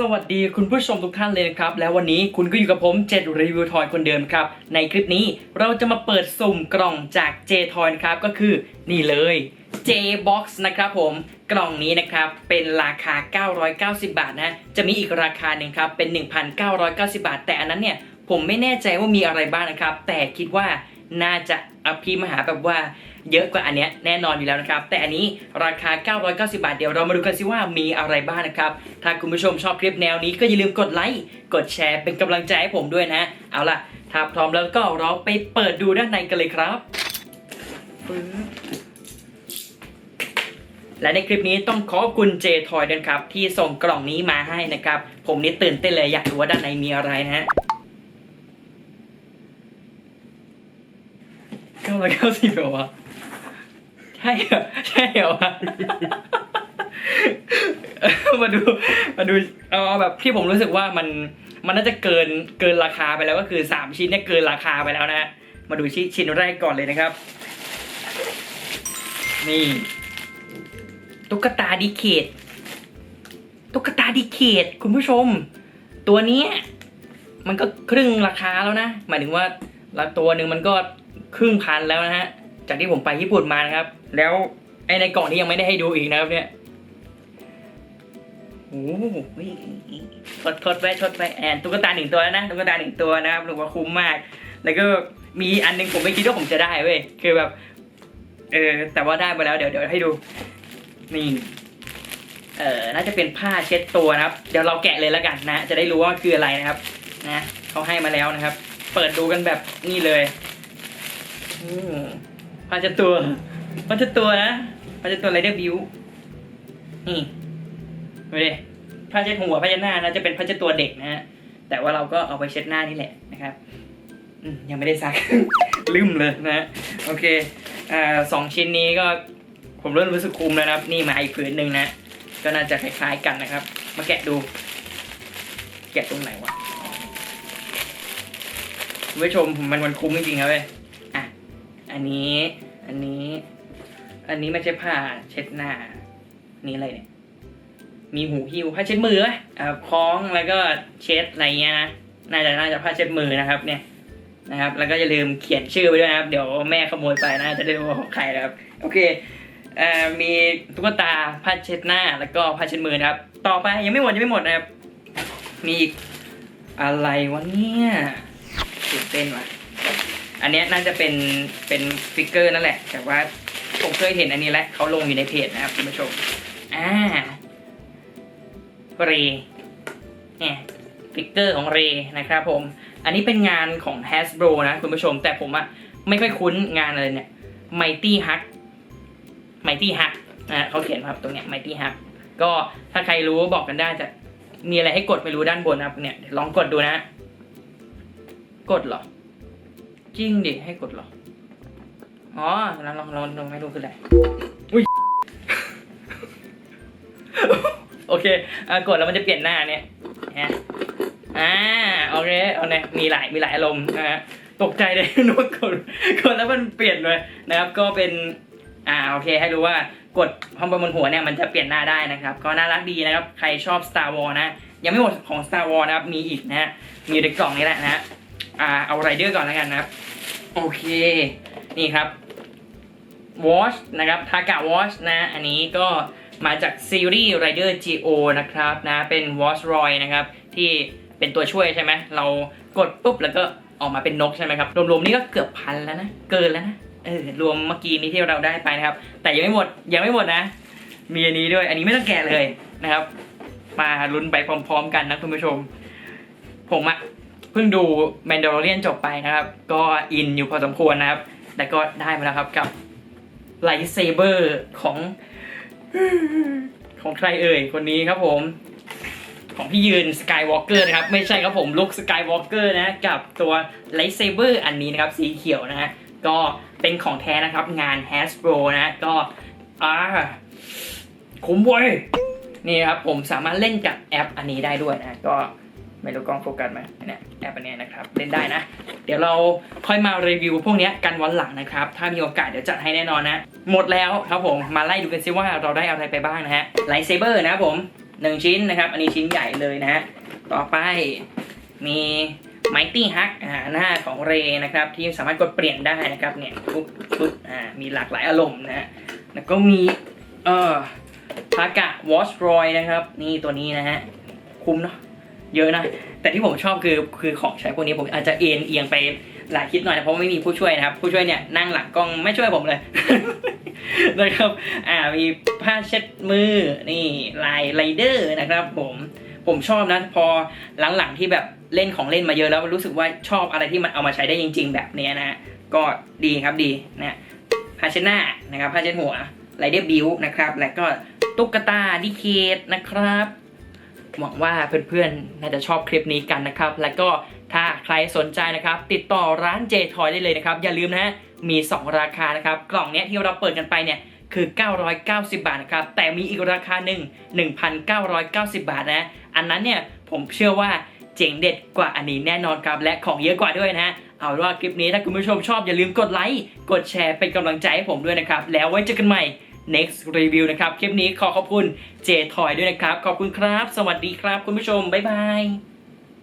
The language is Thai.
สวัสดีคุณผู้ชมทุกท่านเลยนะครับ แล้ววันนี้คุณก็อยู่กับผมเจดรีวิวทอยคนเดิมครับ ในคลิปนี้เราจะมาเปิดสุ่มกล่องจาก J Toy นะครับก็คือนี่เลย J Box นะครับผมกล่องนี้นะครับเป็นราคา 990 บาทนะ จะมีอีกราคาหนึ่งครับเป็น 1,990 บาท แต่อันนั้นเนี่ยผมไม่แน่ใจว่ามีอะไรบ้างนะครับ แต่คิดว่าน่าจะอภิมหาแบบว่า เยอะกว่าอันเนี้ยแน่นอนอยู่แล้วนะครับ แต่อันนี้ราคา 990 บาท เดี๋ยวเรามาดูกันสิว่ามีอะไรบ้างนะครับ ถ้าคุณผู้ชมชอบคลิปแนวนี้ก็อย่าลืมกดไลค์กดแชร์เป็นกำลังใจให้ผมด้วยนะ เอาล่ะ ถ้าพร้อมแล้วก็เราไปเปิดดูด้านในกันเลยครับและในคลิปนี้ต้องขอบคุณเจทอยด้วยครับ ที่ส่งกล่องนี้มาให้นะครับ ผมนี่ตื่นเต้นเลยอยากรู้ว่าด้านในมีอะไรนะฮะเก้าร้อยเก้าสิบเหรอวะ ช่เหรอใช่เหรอวะมาดูมาดูเอาแบบที่ผมรู้สึกว่ามันมันน่าจะเกินเกินราคาไปแล้วก็คือสามชิ้นเนี่ยเกินราคาไปแล้วนะมาดูชิ้นชิ้นแรกก่อนเลยนะครับ นี่ตุ๊กตาดิเคทตุ๊กตาดิเคทคุณผู้ชม ตัวนี้มันก็ครึ่งราคาแล้วนะ หมายถึงว่าละตัวหนึ่งมันก็ครึ่งพันแล้วนะฮะ จากที่ผมไปญี่ปุ่นมานะครับ แล้วไอในกล่องที่ยังไม่ได้ให้ดูอีกนะครับเนี่ยโอ้โหเฮ้ยทดทดไว้ทดไว้แอนตุ๊กตาหนึ่งตัวแล้วนะตุ๊กตาหนึ่งตัวนะครับถือว่าคุ้มมาก แล้วก็มีอันหนึงผมไม่คิดว่าผมจะได้เว้ยคือแบบ เออแต่ว่าได้มาแล้วเดี๋ยวเดี๋ยวให้ดู นี่เอ่อน่าจะเป็นผ้าเช็ดตัวนะครับ เดี๋ยวเราแกะเลยแล้วกันนะ จะได้รู้ว่าคืออะไรนะครับ นะเขาให้มาแล้วนะครับ เปิดดูกันแบบนี่เลย อืม ผ้าเช็ดตัวผ้าเช็ดตัวนะผ้าเช็ดตัวไรเดอร์บิวนี่ดูดิผ้าเช็ดหัวผ้าเช็ดหน้านะจะเป็นผ้าเช็ดตัวเด็กนะฮะแต่ว่าเราก็เอาไปเช็ดหน้านี่แหละนะครับยังไม่ได้ซัก ลืมเลยนะฮะโอเคอ่าสองชิ้นนี้ก็ผมเริ่มรู้สึกคุ้มแล้วนะครับ นี่มาอีกผืนหนึ่งนะ ก็น่าจะคล้ายๆกันนะครับ มาแกะดู แกะตรงไหนวะคุณผู้ชมผมมันมันคุ้มจริงๆครับเว้ย อันนี้ อันนี้ อันนี้ไม่ใช่ผ้าเช็ดหน้า นี่อะไรเนี่ย มีหูหิ้วผ้าเช็ดมือไหมอ่าคล้องแล้วก็เช็ดอะไรเงี้ยนะ น่าจะน่าจะผ้าเช็ดมือนะครับ เนี่ย นะครับ แล้วก็อย่าลืมเขียนชื่อไปด้วยนะครับ เดี๋ยวแม่ขโมยไปนะ จะได้รู้ว่าของใครนะครับ โอเคเอ่อมีตุ๊กตาผ้าเช็ดหน้าแล้วก็ผ้าเช็ดมือนะครับ ต่อไปยังไม่หมดยังไม่หมดนะครับ มีอีกอะไรวะเนี่ยตื่นเต้นว่ะ อันนี้น่าจะเป็นเป็นฟิกเกอร์นั่นแหละ แต่ว่าผมเคยเห็นอันนี้แล้วเขาลงอยู่ในเพจนะครับคุณผู้ชม อ่าเรเนี่ยฟิกเกอร์ของเรนะครับผม อันนี้เป็นงานของ Hasbro นะคุณผู้ชม แต่ผมอะไม่ค่อยคุ้นงานอะไรเนี่ย Mighty Hug ไมตี้ฮักนะเขาเขียนครับตรงเนี้ยไมตี้ฮักก็ถ้าใครรู้บอกกันได้จะมีอะไรให้กดไม่รู้ด้านบนนะครับเนี่ยลองกดดูนะ กดเหรอ จริงดิให้กดหรอ อ๋อลองลองลองลองให้ดูคืออะไรอุ้ย โอเคอะกดแล้วมันจะเปลี่ยนหน้าเนี่ยฮะอ่าโอเคเอาเนี่ยมีหลายมีหลายอารมณ์นะฮะตกใจเลยนึกว่ากดกดแล้วมันเปลี่ยนเลยนะครับ ก็เป็นอ่าโอเคให้รู้ว่ากดข้างบนหัวเนี่ยมันจะเปลี่ยนหน้าได้นะครับ ก็น่ารักดีนะครับ ใครชอบ Star Wars นะ ยังไม่หมดของ Star Wars นะครับ มีอีกนะฮะมีในกล่องนี้แหละนะฮะ อ่าเอาไรเดอร์ก่อนแล้วกันนะครับ โอเค นี่ครับ Watch นะครับทากะ Watch นะ อันนี้ก็มาจากซีรีส์ Rider GO นะครับนะเป็น Watch Roy นะครับ ที่เป็นตัวช่วยใช่ไหม เรากดปุ๊บแล้วก็ออกมาเป็นนกใช่ไหมครับ รวมๆนี่ก็เกือบพันแล้วนะ เกินแล้วนะ เออ รวมเมื่อกี้นี้ที่เราได้ไปนะครับ แต่ยังไม่หมด ยังไม่หมดนะ มีอันนี้ด้วย อันนี้ไม่ต้องแกะเลยนะครับ มาลุ้นไปพร้อม ๆ กันนะคุณผู้ชม ผมอะ พิ่งดู Mandalorian จบไปนะครับ ก็อินอยู่พอสมควรนะครับ แต่ก็ได้มาแล้วครับกับไลท์เซเบอร์ของของใครเอ่ยคนนี้ครับผม ของพี่ยืนสกายวอล์กเกอร์นะครับ ไม่ใช่ครับผมลุกสกายวอล์กเกอร์นะ กับตัวไลท์เซเบอร์อันนี้นะครับ สีเขียวนะฮะก็เป็นของแท้นะครับงาน Hasbro นะก็อ่าคุ้มเว้ยนี่ครับผมสามารถเล่นกับแอปอันนี้ได้ด้วยนะ ก็ไม่รู้กล้องโฟกัสไหมเนี่ย ปอันเนี้ยนะครับเล่นได้นะ เดี๋ยวเราค่อยมารีวิวพวกเนี้ยกันวันหลังนะครับ ถ้ามีโอกาสเดี๋ยวจัดให้แน่นอนนะ หมดแล้วครับผมมาไล่ดูกันซิว่าเราได้อะไรไปบ้างนะฮะไลท์เซเบอร์นะครับผมหนึ่งชิ้นนะครับ อันนี้ชิ้นใหญ่เลยนะฮะต่อไปมี Mighty Hug อ่าหน้าของเรนะครับ ที่สามารถกดเปลี่ยนได้นะครับเนี่ยปุ๊บปุ๊บอ่ามีหลากหลายอารมณ์นะฮะแล้วก็มีเอ่อทากะ Watch Roy นะครับ นี่ตัวนี้นะฮะ คุ้มเนาะ เยอะนะ แต่ที่ผมชอบคือคือของใช้พวกนี้ผมอาจจะเอ็นเอียงไปหลายคิดหน่อยนะเพราะไม่มีผู้ช่วยนะครับ ผู้ช่วยเนี่ยนั่งหลังกล้องไม่ช่วยผมเลยนะครับอ่ามีผ้าเช็ดมือนี่ลายไรเดอร์นะครับ ผมผมชอบนะพอหลังๆที่แบบเล่นของเล่นมาเยอะแล้วรู้สึกว่าชอบอะไรที่มันเอามาใช้ได้จริง ๆ แบบนี้นะฮะก็ดีครับดีนะผ้าเช็ดหน้านะครับผ้าเช็ดหัวไรเดอร์บิวนะครับ แล้วก็ตุ๊กตาดิเคทนะครับ หวังว่าเพื่อนๆ น่าจะชอบคลิปนี้กันนะครับ แล้วก็ถ้าใครสนใจนะครับ ติดต่อร้าน J Toy ได้เลยนะครับ อย่าลืมนะมี 2 ราคานะครับ กล่องเนี้ยที่เราเปิดกันไปเนี่ยคือ 990 บาทนะครับ แต่มีอีกราคาหนึ่ง1,990 บาทนะ อันนั้นเนี่ยผมเชื่อว่าเจ๋งเด็ดกว่าอันนี้แน่นอนครับ และของเยอะกว่าด้วยนะฮะเอาว่าคลิปนี้ถ้าคุณผู้ชมชอบอย่าลืมกดไลค์ กดแชร์เป็นกำลังใจให้ผมด้วยนะครับ แล้วไว้เจอกันใหม่ next review นะครับ คลิปนี้ขอขอบคุณเจทอยด้วยนะครับ ขอบคุณครับ สวัสดีครับคุณผู้ชม บ๊ายบาย